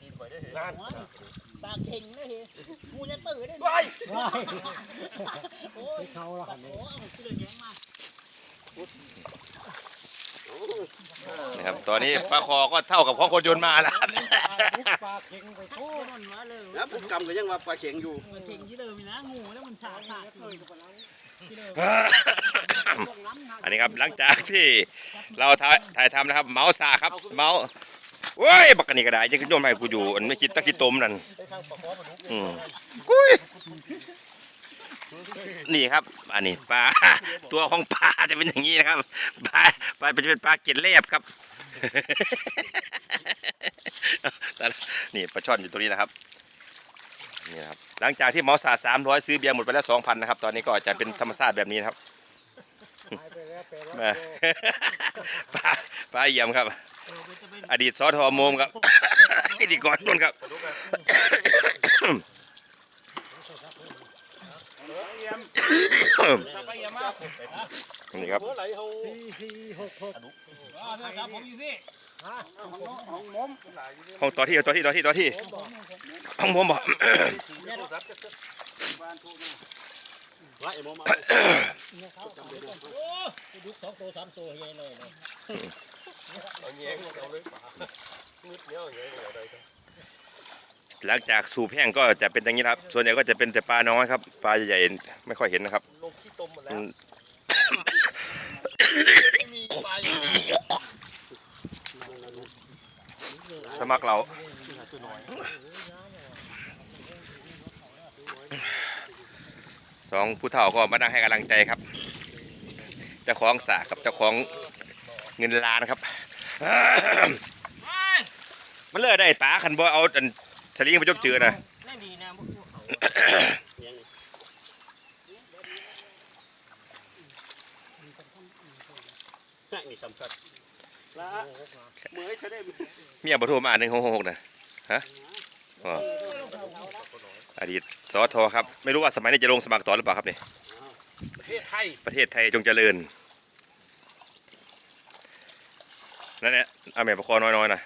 ตีนข่อยได้เห็นนั่นปากเข่งนะเฮ้กูจะตื่นได้ไปโอ้ยเขาละโอ้เอาชื่อแย้งมานะครับ ตอนนี้ปลาคอก็เท่ากับของคนโยนมาแล้วปลาเข็งไปโทโอ้ษมันมาเลยนะผมกำก็ยังว่าปลาเข็งอยู่มันเข่งที่เดิมนะงูแล้วมันฉาดฉาดที่เดิมอันนี้ครับหลังจากที่เราถ่ายถ่ายทำนะครับ เมาส์ซาครับเมาส์ เว้ยบักอันนี้ก็ได้ยังโยนมให้กูอยู่อันไม่คิดตะคิดตมนั่นอืมกุ้ยนี่ครับ อันนี้ปลาตัวของปลาจะเป็นอย่างนี้นะครับปลาปลาจะเป็นปลาเกล็ดเล็บครับนี่ปลาช่อนอยู่ตรงนี้นะครับนี่ครับหลังจากที่เมาส์ซาสามร้อยซื้อเบียร์หมดไปแล้วสองพันนะครับ ตอนนี้ก็จะเป็นธรรมชาติแบบนี้นะครับหาปล้วแปลาแม่ป้าป้าเยี่ยมครับ อดีตสอทอโมมครับพิธีกรนุ่นครับ นี่ครับห้องต่อที่ต่อที่ต่อที่ต่อที่ห้องผมบอกว่าไอ้มมโอ้ดุสองตัวสามตัวใหญ่เลย หลังจากสูบแห้งก็จะเป็นอย่างนี้ครับ ส่วนใหญ่ก็จะเป็นแต่ปลาน้อยครับ ปลาใหญ่ๆไม่ค่อยเห็นนะครับ ลงขี้ตมหมดแล้ว ไม่มีปลาอยู่สมัครเรา สองผู้เฒ่าก็มานั่งให้กำลังใจครับ เจ้าของสากกับเจ้าของเงินล้านครับ มันเลือกได้ปลาขันบ่เอาอันสลิงไปจบเจือนะไม่ดีนะพวกเขานี่สำคัญละเมื่อยเธอได้เมียบ่โทรมาหนึ่งหกหกนะฮะอ๋ออดีตสอทอครับ ไม่รู้ว่าสมัยนี้จะลงสมัครต่อหรือเปล่าครับเนี่ยประเทศไทย ประเทศไทยจงเจริญ นั่นแหละเอาแม่ประคอน้อยๆนะ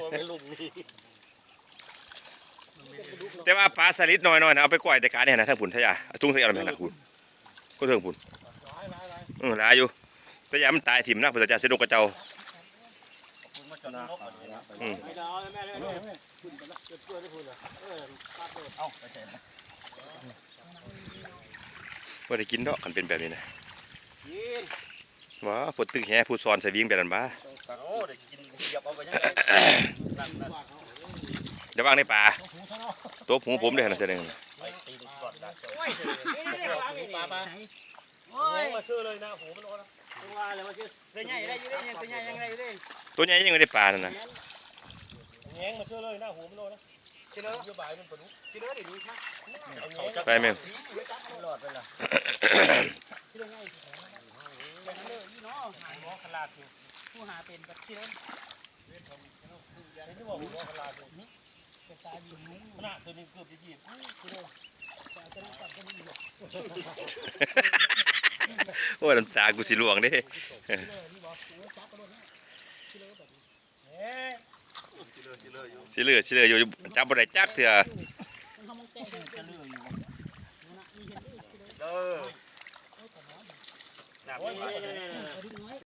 ตัวไม่ลุมนี่แต่ว่าปลาสลิดน้อยๆนะเอาไปกล้วยแต่การเนี่ยนะทั้งผุนทะยาทุ่งทะยาอะไรนะคุณก็เถิงผุนอือหลายอยู่ทะยามันตายถิ่มนักพุทธเจ้าเสด็จกระเจ้ามาจอดนกก่อนอืมไม่ได้แม่เลยคุณไปละจะช่วยได้คุณละเออปั๊บเลยเอ้าไปเสร็จว่าได้กินดอกกันเป็นแบบนี้นะยิน ว้าพดตึกแห่ผู้สอนใส่วิ่งแบบนั้นบ้าโอ้ได้กินเหยียบเอาไปยังไงนั่นนั่นเดี๋ยววางในป่าตัวหูผมเลยนะเสด็จไปตีนก่อนนะโอ้ยไม่ได้วางนี่ปลาปลาโอ้ยมาชื่อเลยนะหูมันโอ้นะตัวอะไรมาชื่อตัวใหญ่ได้อยู่ได้ยังตัวใหญ่ยังไงอยู่ได้ตัวใหญ่ยังไม่ได้ปลานั่นนะแง้งมาชื่อเลยนะหูมันโอ้นะชิเลอร์ยบายมันปนุชิเลอร์ดิดูครับไปแม่งหลอดไปละที่ตัวใหญ่ อย่างนั้นเลยยี่น้อหายหมอขลาดอยู่ผู้หาเป็นแบบที่นั้นที่บอกหัวขลาดอยู่เป็นตายิงมุ้งขนาดตัวนี้เกือบจะหยิบจะนั่งตัดก็มีอยู่โอ้ยน้ำตากูสิหลวงเด้ที่เลยนี่บอกโอ้จับกระโดดเนี่ยที่เลยแบบเอ๊ะชิเลอร์ชิเลอร์อยู่สิเหลือสิเหลืออยู่จับบ่ได้จักเถื่อ มันทำมองแก้จะเลื่อยอยู่ นะมี